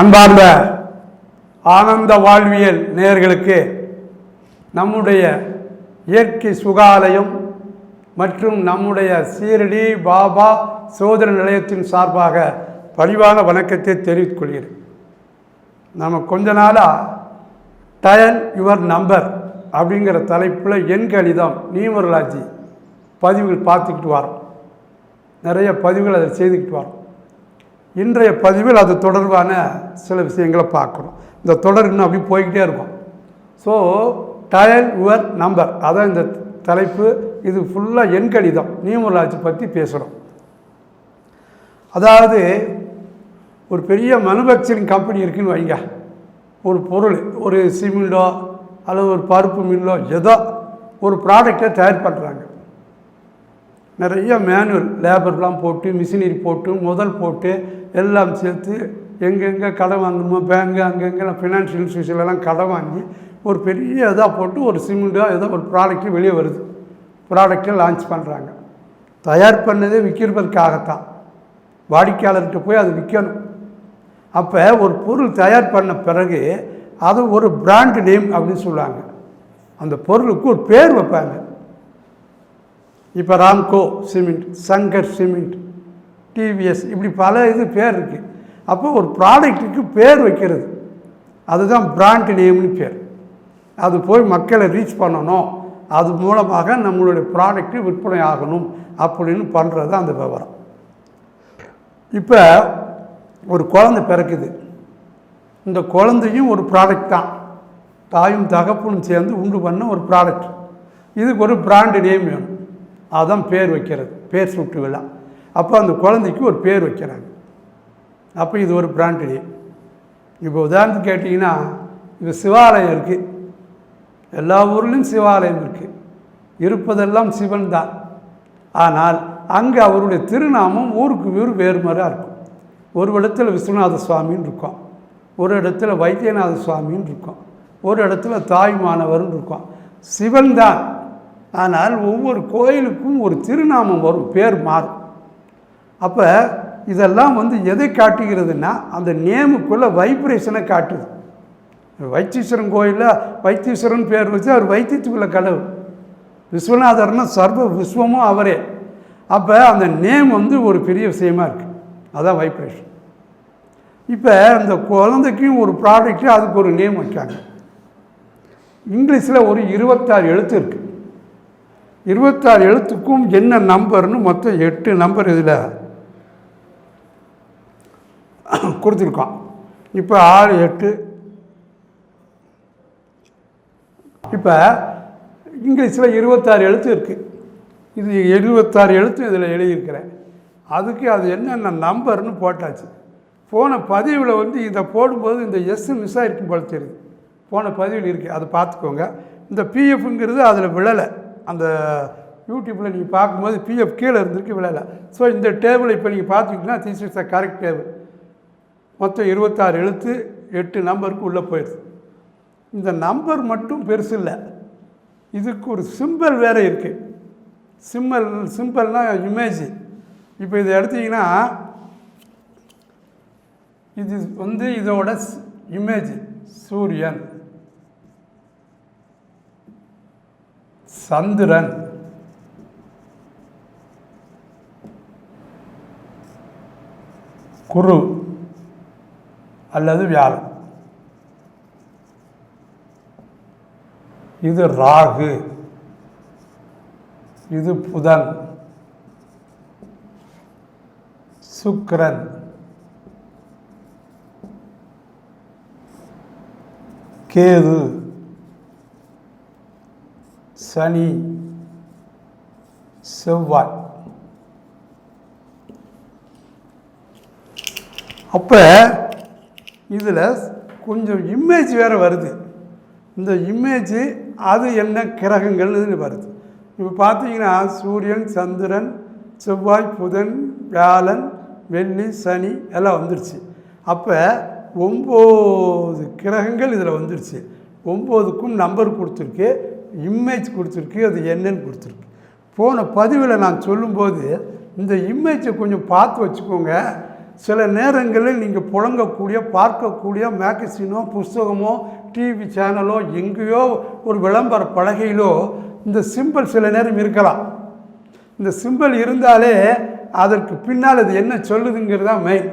அன்பார்ந்த ஆனந்த வாழ்வியல் நேயர்களுக்கு நம்முடைய இயற்கை சுகாலயம் மற்றும் நம்முடைய சீரடி பாபா சோதர நிலையத்தின் சார்பாக பணிவான வணக்கத்தை தெரிவித்துக் கொள்கிறேன். நம்ம கொஞ்ச நாளாக டயல் யுவர் நம்பர் அப்படிங்கிற தலைப்பில் எண் கணிதம் நியூமரலாஜி பதிவுகள் பார்த்துக்கிட்டு வரோம். நிறைய பதிவுகள் அதை செய்துக்கிட்டு வரோம். இன்றைய பதிவில் அது தொடர்பான சில விஷயங்களை பார்க்குறோம் இந்த தொடர் இன்னும் அப்படி போய்கிட்டே இருக்கும். ஸோ டயல் யுவர் நம்பர் அதான் இந்த தலைப்பு. இது ஃபுல்லாக எண்கடிதம் கணிதம். பற்றி பேசுகிறோம் அதாவது ஒரு பெரிய மேனுஃபேக்சரிங் கம்பெனி இருக்குன்னு வைங்க. ஒரு பொருள் ஒரு சிமெண்டோ அல்லது ஒரு பருப்பு மில்லோ ஏதோ ஒரு ப்ராடக்டை தயார் பண்ணுறாங்க நிறைய மேனுவல் லேபர்லாம் போட்டு மிஷினரி போட்டு முதல் போட்டு எல்லாம் சேர்த்து எங்கெங்கே கடன் வாங்கணுமோ பேங்கு அங்கங்கெல்லாம் ஃபினான்ஷியல் இன்ஸ்டியூஷன்லாம் கடன் வாங்கி ஒரு பெரிய இதாக போட்டு ஒரு சிமெண்ட்டாக ஏதோ ஒரு ப்ராடக்ட்டு வெளியே வருது. ப்ராடக்டை லான்ச் பண்ணுறாங்க தயார் பண்ணதே விற்கிறதுக்காகத்தான் வாடிக்கையாளர்கிட்ட போய் அது விற்கணும் அப்போ ஒரு பொருள் தயார் பண்ண பிறகு அது ஒரு பிராண்ட் நேம் அப்படின்னு சொல்லுவாங்க. அந்த பொருளுக்கு ஒரு பேர் வைப்பாங்க. இப்போ Ramco cement Sankar cement TVS இப்படி பல இது பேர் இருக்குது அப்போ ஒரு ப்ராடக்ட்டுக்கு பேர் வைக்கிறது. அதுதான் பிராண்ட் நேம்னு பேர். அது போய் மக்களை ரீச் பண்ணணும். அது மூலமாக நம்மளுடைய ப்ராடக்ட்டு விற்பனை ஆகணும் அப்படின்னு பண்ணுறது தான் அந்த விவரம். இப்போ ஒரு குழந்தை பிறக்குது. இந்த குழந்தையும் ஒரு ப்ராடக்ட் தான். தாயும் தகப்பனும் சேர்ந்து உண்டு பண்ண ஒரு ப்ராடக்ட் இதுக்கு ஒரு பிராண்டு நேம் வேணும். அதான் பேர் வைக்கிறது பேர் சுட்டு விழா. அப்போ அந்த குழந்தைக்கு ஒரு பேர் வைக்கிறாங்க. அப்போ இது ஒரு பிராண்டு நேம் இப்போ உதாரணத்துக்கு கேட்டிங்கன்னா இப்போ சிவாலயம் இருக்குது எல்லா ஊர்லேயும் சிவாலயம் இருக்குது இருப்பதெல்லாம் சிவன் தான். ஆனால் அங்கே அவருடைய திருநாமம் ஊருக்கு ஊர் வேறு இருக்கும். ஒரு இடத்துல விஸ்வநாத சுவாமின்னு இருக்கும். ஒரு இடத்துல வைத்தியநாத சுவாமின்னு இருக்கும். ஒரு இடத்துல தாய்மானவர்னு இருக்கும். சிவன் தான். ஆனால் ஒவ்வொரு கோயிலுக்கும் ஒரு திருநாமம் வரும் பேர் மாறும் அப்போ இதெல்லாம் வந்து எதை காட்டுகிறதுனா அந்த நேமுக்குள்ளே வைப்ரேஷனை காட்டுது. வைத்தீஸ்வரன் கோயிலில் வைத்தீஸ்வரன் பேர் வச்சு அவர் வைத்தியத்துக்குள்ள கடவுள் விஸ்வநாதர்னா சர்வ விஸ்வமும் அவரே. அப்போ அந்த நேம் வந்து ஒரு பெரிய விஷயமா இருக்குது அதான் வைப்ரேஷன். இப்போ அந்த குழந்தைக்கும் ஒரு ப்ராடக்ட்டு அதுக்கு ஒரு நேம் வைக்காங்க இங்கிலீஷில் ஒரு இருபத்தாறு எழுத்து இருக்குது இருபத்தாறு எழுத்துக்கும் என்ன நம்பர்னு மொத்தம் எட்டு நம்பர் இதில் கொடுத்துருக்கோம் இப்போ ஆறு எட்டு. இப்போ இங்கிலீஷில் இருபத்தாறு எழுத்து இருக்குது இது எழுபத்தாறு எழுத்து இதில் எழுதியிருக்கிறேன். அதுக்கு அது என்னென்ன நம்பர்னு போட்டாச்சு. போன பதிவில் வந்து இதை போடும்போது இந்த எஸ் மிஸ் ஆகிருக்கும் போல தெரியுது. போன பதிவில் இருக்குது அதை பார்த்துக்கோங்க. இந்த பிஎஃப்ங்கிறது அதில் விழலை. அந்த யூடியூப்பில் நீங்கள் பார்க்கும்போது பிஎஃப் கீழே இருந்திருக்கு விழலை. ஸோ இந்த டேபிளை இப்போ நீங்கள் பார்த்தீங்கன்னா this is a correct table மொத்தம் இருபத்தாறு எழுத்து எட்டு நம்பருக்கு உள்ளே போயிடுது. இந்த நம்பர் மட்டும் பெருசு இல்லை. இதுக்கு ஒரு சிம்பிள் வேறு இருக்குது சிம்பிள் சிம்பிள்னா இமேஜ் இப்போ இதை எடுத்தீங்கன்னா இது வந்து இதோட இமேஜ் சூரியன். சந்திரன். குரு அல்லது வியாழன். இது ராகு. இது புதன். சுக்கரன். கேது. சனி செவ்வாய். அப்போ இதில் கொஞ்சம் இமேஜ் வேறு வருது. இந்த இமேஜ் அது என்ன கிரகங்கள்னு வருது. இப்போ பார்த்தீங்கன்னா சூரியன் சந்திரன் செவ்வாய் புதன் வியாழன் வெள்ளி சனி எல்லாம் வந்துடுச்சு அப்போ ஒம்பது கிரகங்கள் இதில் வந்துடுச்சு ஒம்போதுக்கும் நம்பர் கொடுத்துருக்கு. இமேஜ் கொடுத்துருக்கு அது என்னன்னு கொடுத்துருக்கு. போன பதிவில் நான் சொல்லும்போது இந்த இமேஜை கொஞ்சம் பார்த்து வச்சுக்கோங்க. சில நேரங்களில் நீங்கள் புழங்கக்கூடிய பார்க்கக்கூடிய மேகசினோ புஸ்தகமோ டிவி சேனலோ எங்கேயோ ஒரு விளம்பர பலகையிலோ இந்த சிம்பிள் சில நேரம் இருக்கலாம். இந்த சிம்பிள் இருந்தாலே அதற்கு பின்னால் அது என்ன சொல்லுதுங்கிறது தான் மெயின்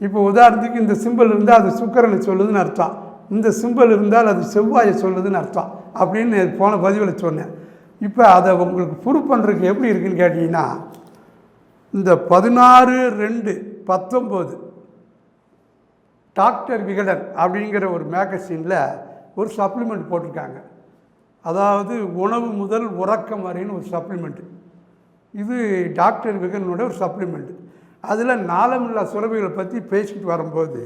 இப்போ உதாரணத்துக்கு இந்த சிம்பிள் இருந்தால் அது சுக்கரனை சொல்லுதுன்னு அர்த்தம். இந்த சிம்பிள் இருந்தால் அது செவ்வாயை சொல்லுதுன்னு அர்த்தம். அப்படின்னு போன பதிவில் சொன்னேன். இப்போ அதை உங்களுக்கு ப்ரூவ் பண்ணுறதுக்கு எப்படி இருக்குன்னு கேட்டிங்கன்னா இந்த பதினாறு ரெண்டு பத்தொம்போது டாக்டர் விகடன் அப்படிங்கிற ஒரு மேகசினில் ஒரு சப்ளிமெண்ட் போட்டிருக்காங்க. அதாவது உணவு முதல் உறக்கம் வரைன்னு ஒரு சப்ளிமெண்ட்டு இது டாக்டர் விகனோட ஒரு சப்ளிமெண்ட்டு அதில் நாளமில்லா சுரபிகளை பற்றி பேசிட்டு வரும்போது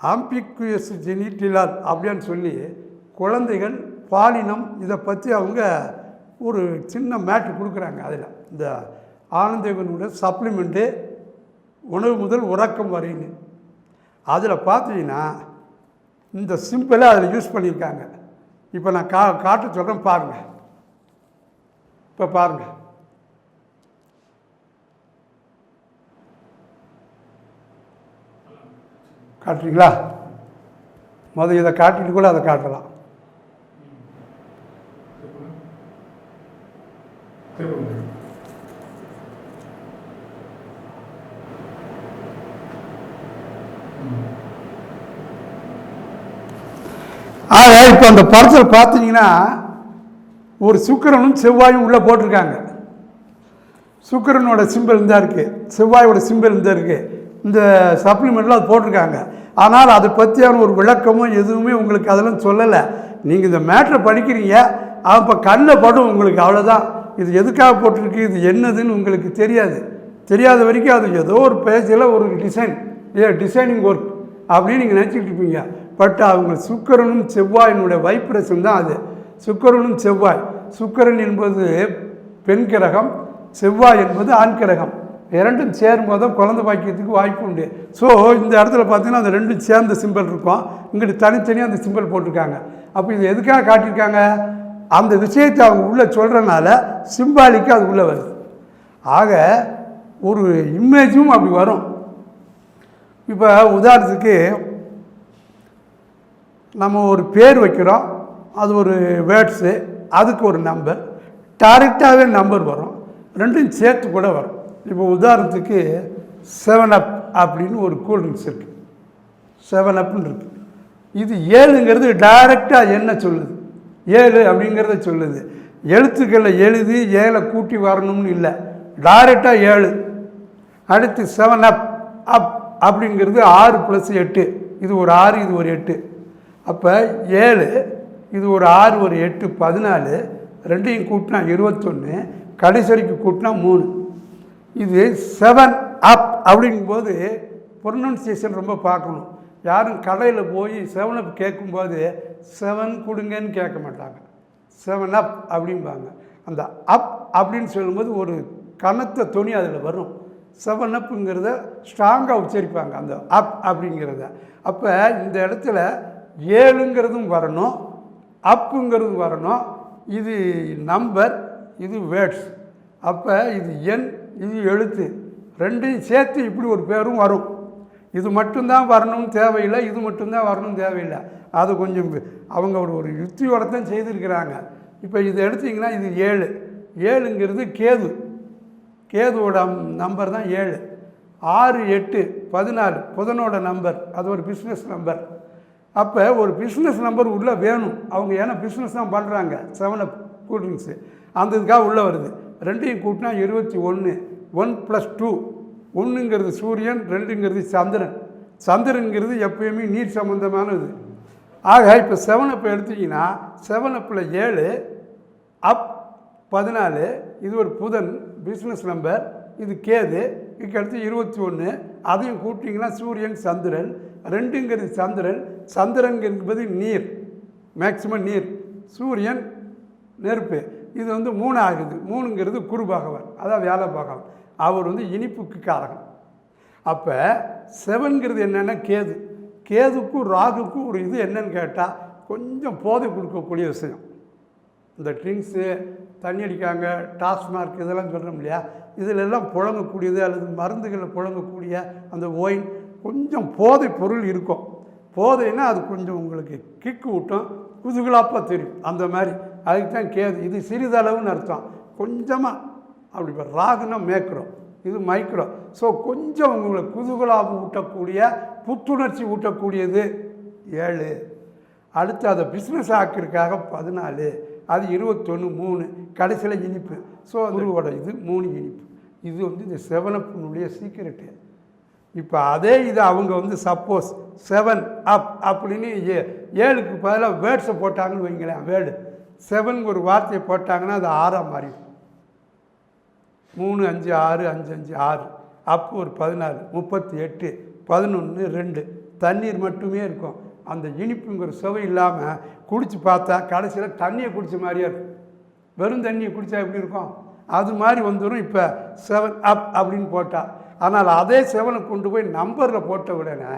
ஆம்பிக்குயஸ் ஜெனிட்டிலால் அப்படின்னு சொல்லி குழந்தைகள் பாலினம் இதை பற்றி அவங்க ஒரு சின்ன மேட்டு கொடுக்குறாங்க அதில். இந்த ஆனந்தவனுடைய சப்ளிமெண்ட்டு உணவு முதல் உறக்கம் வரைன்னு. அதில் பார்த்தீங்கன்னா இந்த சிம்பிளாக அதில் யூஸ் பண்ணியிருக்காங்க. இப்போ நான் கா காட்ட சொல்கிறேன் பாருங்கள் இப்போ பாருங்கள் காட்டுறீங்களா? முதல் இதை காட்டிட்டு கூட அதை காட்டலாம். Hmm. ஆக இப்போ அந்த படத்தில் பார்த்தீங்கன்னா ஒரு சுக்கிரனும் செவ்வாயும் உள்ளே போட்டிருக்காங்க. சுக்கிரனோட சிம்பிள் இருந்தால் இருக்குது செவ்வாயோட சிம்பிள் இருந்தால் இருக்குது இந்த சப்ளிமெண்ட்டில் அது போட்டிருக்காங்க. ஆனால் அதை பற்றியான ஒரு விளக்கமும் எதுவுமே உங்களுக்கு அதெல்லாம் சொல்லலை. நீங்கள் இந்த மேட்ரை படிக்கிறீங்க. அப்போ கண்ணில் படும் உங்களுக்கு அவ்வளோதான் இது எதுக்காக போட்டிருக்கு இது என்னதுன்னு உங்களுக்கு தெரியாது. தெரியாத வரைக்கும் அது ஏதோ ஒரு பேஜில் ஒரு டிசைன் ஏ டிசைனிங் ஒர்க் அப்படின்னு நீங்கள் நினச்சிக்கிட்டு இருப்பீங்க. பட் அவங்க சுக்கரனும் செவ்வாயினுடைய வைப்ரேஷன் தான் அது. சுக்கரனும் செவ்வாய். சுக்கரன் என்பது பெண் கிரகம் செவ்வாய் என்பது ஆண் கிரகம். இரண்டும் சேரும்போது குழந்த குழந்தை பாக்கியத்துக்கு வாய்ப்பு உண்டு. ஸோ இந்த இடத்துல பார்த்தீங்கன்னா அந்த ரெண்டும் சேர்ந்த சிம்பிள் இருக்கும். இங்கிட்டு தனித்தனியாக அந்த சிம்பிள் போட்டிருக்காங்க. அப்போ இது எதுக்காக காட்டியிருக்காங்க? அந்த விஷயத்தை அவங்க உள்ளே சொல்கிறனால சிம்பாலிக்கு அது உள்ளே வருது. ஆக ஒரு இமேஜும் அப்படி வரும். இப்போ உதாரணத்துக்கு நம்ம ஒரு பேர் வைக்கிறோம். அது ஒரு வேர்ட்ஸு அதுக்கு ஒரு நம்பர் டைரெக்டாகவே நம்பர் வரும். ரெண்டும் சேர்த்து கூட வரும். இப்போ உதாரணத்துக்கு செவன் அப் அப்படின்னு ஒரு கூல்ட்ரிங்க்ஸ் இருக்குது செவன் அப்னு இருக்குது இது ஏழுங்கிறது டைரெக்டாக என்ன சொல்லுது? ஏழு அப்படிங்கிறத சொல்லுது. எழுத்துக்களை எழுதி ஏழை கூட்டி வரணும்னு இல்லை. டைரெக்டாக ஏழு. அடுத்து செவன் அப் அப் அப்படிங்கிறது ஆறு ப்ளஸ் எட்டு. இது ஒரு ஆறு இது ஒரு எட்டு. அப்போ ஏழு இது ஒரு ஆறு ஒரு எட்டு பதினாலு. ரெண்டையும் கூட்டினா இருபத்தொன்று கடைசரிக்கு கூட்டினா மூணு. இது செவன் அப் அப்படிங்கும்போது ப்ரொனன்சியேஷன் ரொம்ப பார்க்கணும். யாரும் கடையில் போய் செவன் அப் கேட்கும்போது செவன் கொடுங்கன்னு கேட்க மாட்டாங்க. செவன் அப் அப்படிம்பாங்க. அந்த அப் அப்படின்னு சொல்லும்போது ஒரு கனத்த துணி அதில் வரும். செவன் அப்புங்கிறத ஸ்ட்ராங்காக உச்சரிப்பாங்க. அந்த அப் அப்படிங்கிறத. அப்போ இந்த இடத்துல ஏழுங்கிறதும் வரணும். அப்புங்கிறதும் வரணும். இது நம்பர் இது வேர்ட்ஸ் அப்போ இது எண் இது எழுத்து. ரெண்டையும் சேர்த்து இப்படி ஒரு பேரும் வரும். இது மட்டும்தான் வரணும்னு தேவையில்லை இது மட்டும்தான் வரணும் தேவையில்லை. அது கொஞ்சம் அவங்க ஒரு ஒரு யுக்தியோட தான் செய்திருக்கிறாங்க. இப்போ இது எடுத்தீங்கன்னா இது ஏழு. ஏழுங்கிறது கேது. கேதுவோட நம்பர் தான் ஏழு. ஆறு எட்டு பதினாலு. புதனோட நம்பர் அது ஒரு பிஸ்னஸ் நம்பர் அப்போ ஒரு பிஸ்னஸ் நம்பர் உள்ளே வேணும். அவங்க ஏன்னா பிஸ்னஸ் தான் பண்ணுறாங்க செவன் அப் அந்த இதுக்காக உள்ளே வருது. ரெண்டையும் கூட்டினா இருபத்தி ஒன்று ஒன் ப்ளஸ் டூ ஒன்றுங்கிறது சூரியன் ரெண்டுங்கிறது சந்திரன். சந்திரனுங்கிறது எப்பயுமே நீர் சம்பந்தமானது. ஆக இப்போ செவன் எடுத்தீங்கன்னா செவன் அப்பில் ஏழு அப் பதினாலு இது ஒரு புதன் பிஸ்னஸ் நம்பர் இது கேது இதுக்கு அடுத்து இருபத்தி ஒன்று அதையும் கூட்டிங்கன்னா சூரியன் சந்திரன் ரெண்டுங்கிறது சந்திரன் சந்திரன் என்பது நீர் மேக்சிமம் நீர் சூரியன் நெருப்பு. இது வந்து மூணு ஆகுது மூணுங்கிறது குரு பகவான் அதான் வேலை பகவான். அவர் வந்து இனிப்புக்கு காரகம். அப்போ செவன்கிறது என்னென்னா கேது. கேதுக்கும் ராகுக்கும் ஒரு இது என்னன்னு கேட்டால் கொஞ்சம் போதை கொடுக்கக்கூடிய விஷயம். இந்த ட்ரிங்க்ஸு தண்ணி அடிக்காங்க டாஸ்மார்க் இதெல்லாம் சொல்கிறோம் இல்லையா? இதிலெல்லாம் புழங்கக்கூடியது அல்லது மருந்துகளில் புழங்கக்கூடிய அந்த ஒயின் கொஞ்சம் போதை பொருள் இருக்கும். போதைன்னா அது கொஞ்சம் உங்களுக்கு கிக்கு விட்டும் குதுகுலாப்பாக தெரியும். அந்த மாதிரி. அதுக்கு தான் கேது. இது சிறிதளவுன்னு அர்த்தம். கொஞ்சமாக அப்படி இப்போ ராகுனா மேக்ரோ இது மைக்ரோ. ஸோ கொஞ்சம் உங்களை குதூகலாக ஊட்டக்கூடிய புத்துணர்ச்சி ஊட்டக்கூடியது ஏழு. அடுத்து அதை பிஸ்னஸ் ஆக்கிறதுக்காக பதினாலு. அது இருபத்தொன்று மூணு. கடைசியில் இனிப்பு. ஸோ குருவோட இது மூணு இனிப்பு. இது வந்து இந்த செவனப்பினுடைய சீக்கிரட்டு இப்போ அதே இது அவங்க வந்து சப்போஸ் செவன் அப் அப்படின்னு ஏ ஏழுக்கு பதிலாக வேர்ட்ஸை போட்டாங்கன்னு வைங்களேன் வேர்டு செவன் ஒரு வார்த்தையை போட்டாங்கன்னா அது ஆறாக மாறிடும். மூணு அஞ்சு ஆறு அஞ்சு அஞ்சு ஆறு. அப்போ ஒரு பதினாலு முப்பத்தி எட்டு பதினொன்று ரெண்டு. தண்ணீர் மட்டுமே இருக்கும். அந்த இனிப்புங்கிற சுவை இல்லாமல் குடித்து பார்த்தா கடைசியில் தண்ணியை குடித்த மாதிரியே இருக்கும். வெறும் தண்ணியை குடித்தா எப்படி இருக்கும்? அது மாதிரி வந்துடும் இப்போ செவன் அப் அப்படின்னு போட்டால் ஆனால் அதே செவனை கொண்டு போய் நம்பரில் போட்ட உடனே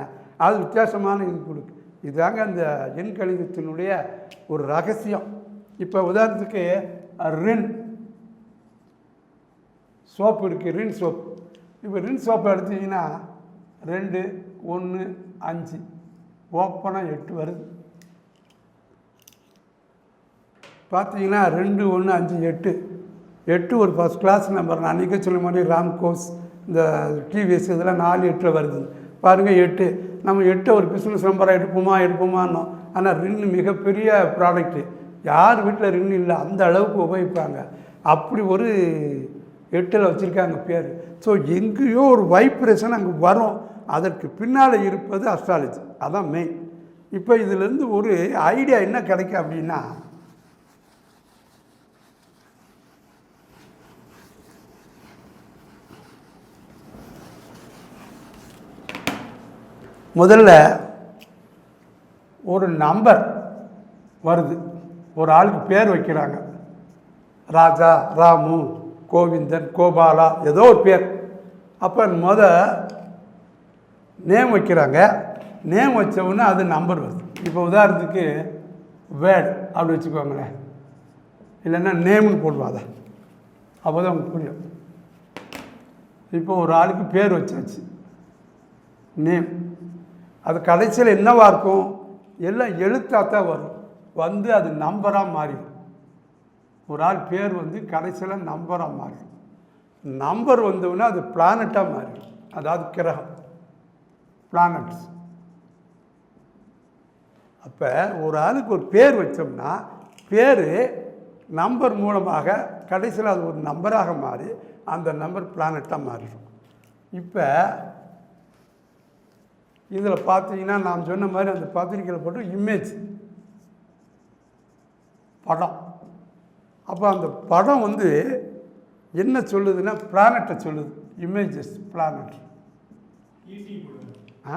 அது வித்தியாசமான இது கொடுக்கு இதாங்க அந்த எண் கணிதத்தினுடைய ஒரு ரகசியம். இப்போ உதாரணத்துக்கு ரின் சோப்பு இருக்குது ரின் சோப் இப்போ ரின் சோப்பை எடுத்தீங்கன்னா ரெண்டு ஒன்று அஞ்சு. ஓப்பனாக எட்டு வருது. பார்த்தீங்கன்னா ரெண்டு ஒன்று அஞ்சு எட்டு. எட்டு ஒரு ஃபஸ்ட் கிளாஸ் நம்பர் நான் அன்றைக்கே சொல்ல மாதிரி ராம்கோஸ் இந்த டிவிஎஸ் இதெல்லாம் நாலு எட்டில் வருது. பாருங்கள் எட்டு. நம்ம எட்டு ஒரு பிஸ்னஸ் நம்பராக எடுப்போமா எடுப்போமான்னோம். ஆனால் ரின்னு மிகப்பெரிய ப்ராடக்ட்டு யார் வீட்டில் ரின் இல்லை அந்த அளவுக்கு உபயோகிப்பாங்க. அப்படி ஒரு எட்டில் வச்சுருக்காங்க பேர். ஸோ எங்கேயோ ஒரு வைப்ரேஷன் அங்கே வரும். அதற்கு பின்னால் இருப்பது அஸ்ட்ராலஜி அதான் மெயின் இப்போ இதிலேருந்து ஒரு ஐடியா என்ன கிடைக்கும் அப்படின்னா முதல்ல ஒரு நம்பர் வருது. ஒரு ஆளுக்கு பேர் வைக்கிறாங்க. ராஜா ராமு. கோவிந்தன் கோபாலா ஏதோ ஒரு பேர். அப்போ முத நேம் வைக்கிறாங்க. நேம் வச்சவுடனே அது நம்பர் வருது. இப்போ உதாரணத்துக்கு வேர்டு அப்படி வச்சுக்கோங்களேன். இல்லைன்னா நேம்னு போடுவோம் அதை. அப்போ தான் உங்களுக்கு புரியும். இப்போ ஒரு ஆளுக்கு பேர் வச்சாச்சு. நேம் அது கடைசியில் என்னவாக இருக்கும்? எல்லாம் எழுத்தாக தான் வரும். வந்து அது நம்பராக மாறிடும். ஒரு ஆள் பேர் வந்து கடைசியில் நம்பராக மாறிடும். நம்பர் வந்தவுடனே அது பிளானட்டாக மாறிடும். அதாவது கிரகம். பிளானட்ஸ் அப்போ ஒரு ஆளுக்கு ஒரு பேர் வச்சோம்னா பேர் நம்பர் மூலமாக கடைசியில் அது ஒரு நம்பராக மாறி அந்த நம்பர் பிளானட்டாக மாறிடும். இப்போ இதில் பார்த்தீங்கன்னா நாம் சொன்ன மாதிரி அந்த பத்திரிக்கையில் போட்டு இமேஜ் படம். அப்போ அந்த படம் வந்து என்ன சொல்லுதுன்னா பிளானட்டை சொல்லுது இமேஜஸ் பிளானட் ET போடுங்க. ஆ.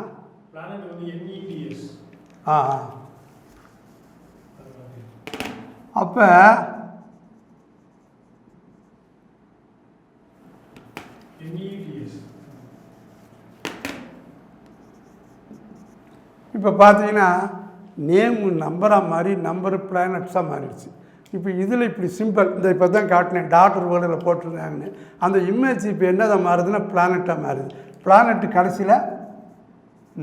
ஆ அப்போ NETS. இப்போ பார்த்தீங்கன்னா நேம் நம்பராக மாறி நம்பர் பிளானட்ஸாக மாறிடுச்சு இப்போ இதில் இப்படி சிம்பிள் இந்த இப்போ தான் காட்டினேன் டாக்டர் வேர்டில் போட்டிருந்தாங்கன்னு அந்த இமேஜ் இப்போ என்னதான் மாறுதுன்னா பிளானட்டாக மாறுது. பிளானட்டு கடைசியில்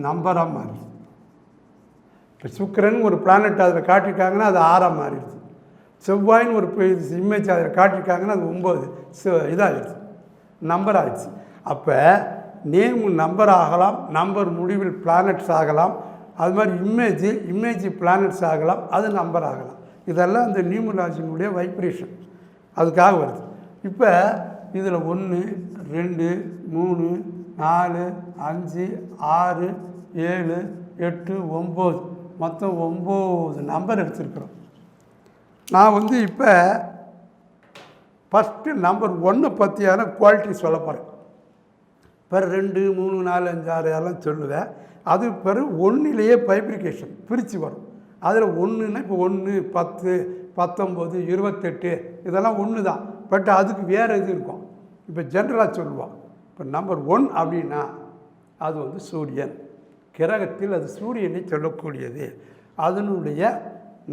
நம்பராக மாறுது. இப்போ சுக்கரன் ஒரு பிளானட் அதில் காட்டியிருக்காங்கன்னா அது ஆறாக மாறிடுது. செவ்வாயின்னு ஒரு இமேஜ் அதில் காட்டியிருக்காங்கன்னா அது ஒம்பது இதாகிடுச்சு நம்பர் ஆயிடுச்சு. அப்போ நேம் நம்பர் ஆகலாம் நம்பர் முடிவில் பிளானட்ஸ் ஆகலாம். அது மாதிரி இமேஜ் இமேஜ் பிளானட்ஸ் ஆகலாம் அது நம்பர் ஆகலாம். இதெல்லாம் அந்த நியூமராஜினுடைய வைப்ரேஷன். அதுக்காக வருது. இப்போ இதில் ஒன்று ரெண்டு மூணு நாலு அஞ்சு ஆறு ஏழு எட்டு ஒம்பது. மொத்தம் ஒம்பது நம்பர் எடுத்திருக்கிறோம். நான் வந்து இப்போ ஃபஸ்ட்டு நம்பர் ஒன்று பற்றியான குவாலிட்டி சொல்ல போகிறேன் பிறகு ரெண்டு மூணு நாலு அஞ்சு ஆறு எல்லாம் சொல்லுவேன். அது பிறகு ஒன்றிலேயே பைப்ரிகேஷன் பிரித்து வரும். அதில் ஒன்றுன்னா இப்போ ஒன்று பத்து பத்தொம்போது இருபத்தெட்டு இதெல்லாம் ஒன்று தான். பட் அதுக்கு வேறு இது இருக்கும். இப்போ ஜென்ரலாக சொல்லுவோம். இப்போ நம்பர் ஒன் அப்படின்னா அது வந்து சூரியன். கிரகத்தில் அது சூரியனை சொல்லக்கூடியது. அதனுடைய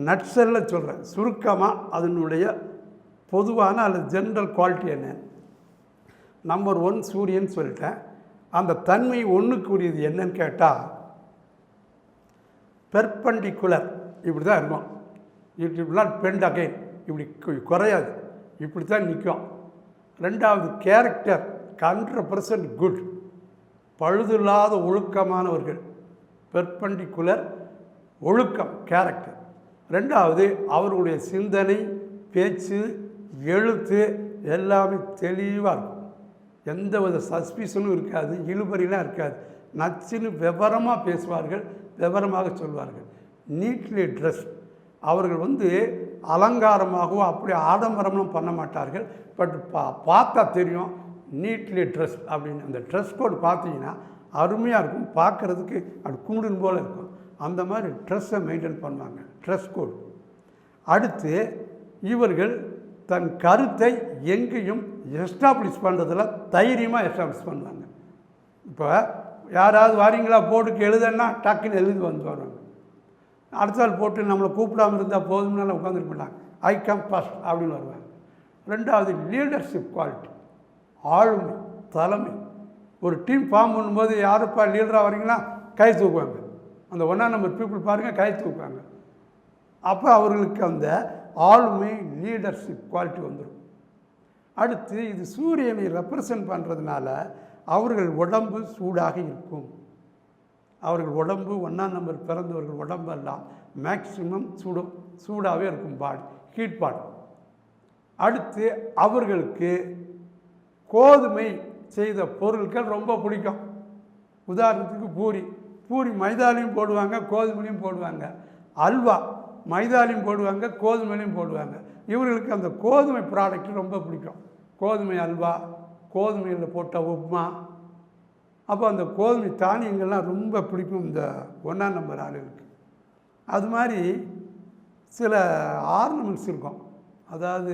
நட்சல்ல சொல்கிறேன் சுருக்கமாக அதனுடைய பொதுவான அல்லது ஜென்ரல் குவாலிட்டி என்ன? நம்பர் ஒன் சூரியன் சொல்லிட்டேன். அந்த தன்மை ஒன்றுக்குரியது என்னன்னு கேட்டால் பெர்பண்டிகுலர். இப்படி தான் இருக்கும். இப்படிலாம் பெண்ட் அகைன் இப்படி குறையாது. இப்படி தான் நிற்கும் ரெண்டாவது கேரக்டர் ஹண்ட்ரட் பர்சன்ட் குட் பழுதில்லாத ஒழுக்கமானவர்கள். பெர்பண்டிகுலர் ஒழுக்கம் கேரக்டர் ரெண்டாவது அவர்களுடைய சிந்தனை பேச்சு எழுத்து எல்லாமே தெளிவாக இருக்கும். எந்த வித சஸ்பிஷனும் இருக்காது இழுபறிலாம் இருக்காது. நச்சுன்னு விவரமாக பேசுவார்கள். விவரமாக சொல்வார்கள். நீட்லி ட்ரெஸ் அவர்கள் வந்து அலங்காரமாகவும் அப்படி ஆடம்பரம்லாம் பண்ண மாட்டார்கள். பட் பா பார்த்தா தெரியும் நீட்லி ட்ரெஸ் அப்படின்னு. அந்த ட்ரெஸ் கோட் பார்த்தீங்கன்னா அருமையாக இருக்கும். பார்க்குறதுக்கு அது கும்பிடுன்னு போல் இருக்கும். அந்த மாதிரி ட்ரெஸ்ஸை மெயின்டைன் பண்ணுவாங்க. ட்ரெஸ் கோட் அடுத்து இவர்கள் தன் கருத்தை எங்கேயும் எஸ்டாப்ளிஷ் பண்ணுறதில் தைரியமாக எஸ்டாப்ளிஷ் பண்ணுவாங்க. இப்போ யாராவது வாரீங்களா? போர்டுக்கு எழுதுன்னா டக்குன்னு எழுதி வந்து வருவாங்க அடுத்த ஆள் போட்டு நம்மளை கூப்பிடாம இருந்தால் போதும்னால உட்காந்துட்டு மாட்டாங்க. ஐ கம் ஃபஸ்ட் அப்படின்னு வருவாங்க. ரெண்டாவது லீடர்ஷிப் குவாலிட்டி ஆளுமை தலைமை. ஒரு டீம் ஃபார்ம் பண்ணும்போது யாருப்பா லீடராக வரீங்கன்னா கை தூக்குவாங்க. அந்த ஒன்றாம் நம்பர் பீப்புள் பாருங்கள் கை தூக்குவாங்க. அப்போ அவர்களுக்கு அந்த ஆளுமை லீடர்ஷிப் குவாலிட்டி வந்துடும் அடுத்து இது சூரியனை ரெப்ரசன்ட் பண்ணுறதுனால அவர்கள் உடம்பு சூடாக இருக்கும். அவர்கள் உடம்பு ஒன்றாம் நம்பர் பிறந்தவர்கள் உடம்பெல்லாம் மேக்சிமம் சூடும் சூடாகவே இருக்கும் பாடி ஹீட் பாடி அடுத்து அவர்களுக்கு கோதுமை செய்த பொருட்கள் ரொம்ப பிடிக்கும். உதாரணத்துக்கு பூரி. பூரி மைதாலையும் போடுவாங்க கோதுமைலையும் போடுவாங்க. அல்வா மைதாலையும் போடுவாங்க கோதுமையிலையும் போடுவாங்க. இவர்களுக்கு அந்த கோதுமை ப்ராடக்ட் ரொம்ப பிடிக்கும். கோதுமை அல்வா கோதுமையில் போட்ட உப்புமா. அப்போ அந்த கோதுமை தானியங்கள்லாம் ரொம்ப பிடிக்கும் இந்த ஒன்றாம் நம்பர் ஆளுகளுக்கு. அது மாதிரி சில ஆர்னமெண்ட்ஸ் இருக்கும். அதாவது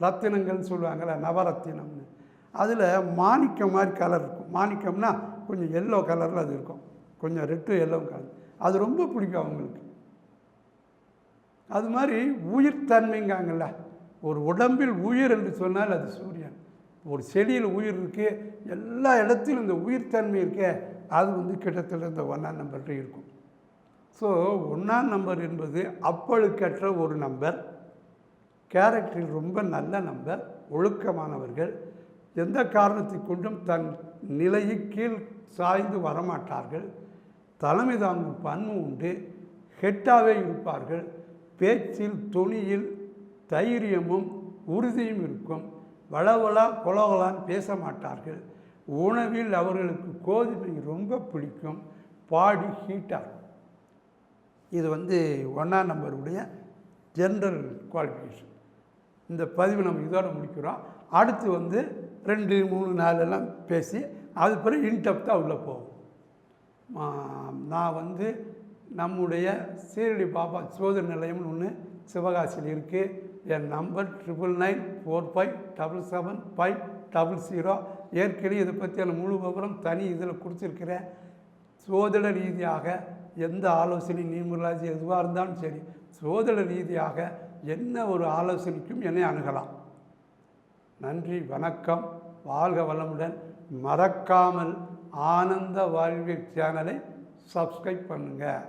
ரத்தினங்கள்னு சொல்லுவாங்கள்ல நவரத்தினம்னு. அதில் மாணிக்கம் மாதிரி கலர் இருக்கும். மாணிக்கம்னா கொஞ்சம் எல்லோ கலரில் அது இருக்கும். கொஞ்சம் ரெட்டு எல்லோ கலர் அது ரொம்ப பிடிக்கும் அவங்களுக்கு. அது மாதிரி உயிர்த்தன்மைங்காங்கள்ல ஒரு உடம்பில் உயிர் என்று சொன்னால் அது சூரியன். ஒரு செடியில் உயிர் இருக்குது எல்லா இடத்திலும் இந்த உயிர்த்தன்மை இருக்கே அது வந்து கிட்டத்தட்ட இந்த ஒன்றாம் நம்பர்கிட்ட இருக்கும். ஸோ ஒன்றாம் நம்பர் என்பது அப்பழுக்கற்ற ஒரு நம்பர் கேரக்டரில் ரொம்ப நல்ல நம்பர் ஒழுக்கமானவர்கள் எந்த காரணத்தை கொண்டும் தன் நிலையை கீழ் சாய்ந்து வரமாட்டார்கள் தலைமை தாங்கும் பண்பு உண்டு ஹெட்டாகவே இருப்பார்கள் பேச்சில் துணியில் தைரியமும் உறுதியும் இருக்கும் வளவளா கொலகலான்னு பேச மாட்டார்கள் உணவில் அவர்களுக்கு கோதுமை ரொம்ப பிடிக்கும். பாடி ஹீட்டாக இது வந்து ஒன்றாம் நம்பருடைய ஜென்ரல் குவாலிஃபிகேஷன். இந்த பதிவு நம்ம இதோட முடிக்கிறோம். அடுத்து வந்து ரெண்டு மூணு நாலு எல்லாம் பேசி அது பிறகு இன்டெப்த்தாக உள்ளே போகும் நான் வந்து நம்முடைய சீரடி பாபா சோதனை நிலையம்னு ஒன்று சிவகாசியில் இருக்குது என் number triple nine four five double seven five double zero. ஏற்கனவே இதை பற்றியான முழு விவரம் தனி இதில் கொடுத்துருக்கிறேன். சோதிட ரீதியாக எந்த ஆலோசனை நியூமராஜி எதுவாக இருந்தாலும் சரி சோதிட ரீதியாக என்ன ஒரு ஆலோசனைக்கும் என்னை அணுகலாம். நன்றி வணக்கம் வாழ்க வளமுடன். மறக்காமல் ஆனந்த வாழ்வியல் சேனலை சப்ஸ்கிரைப் பண்ணுங்கள்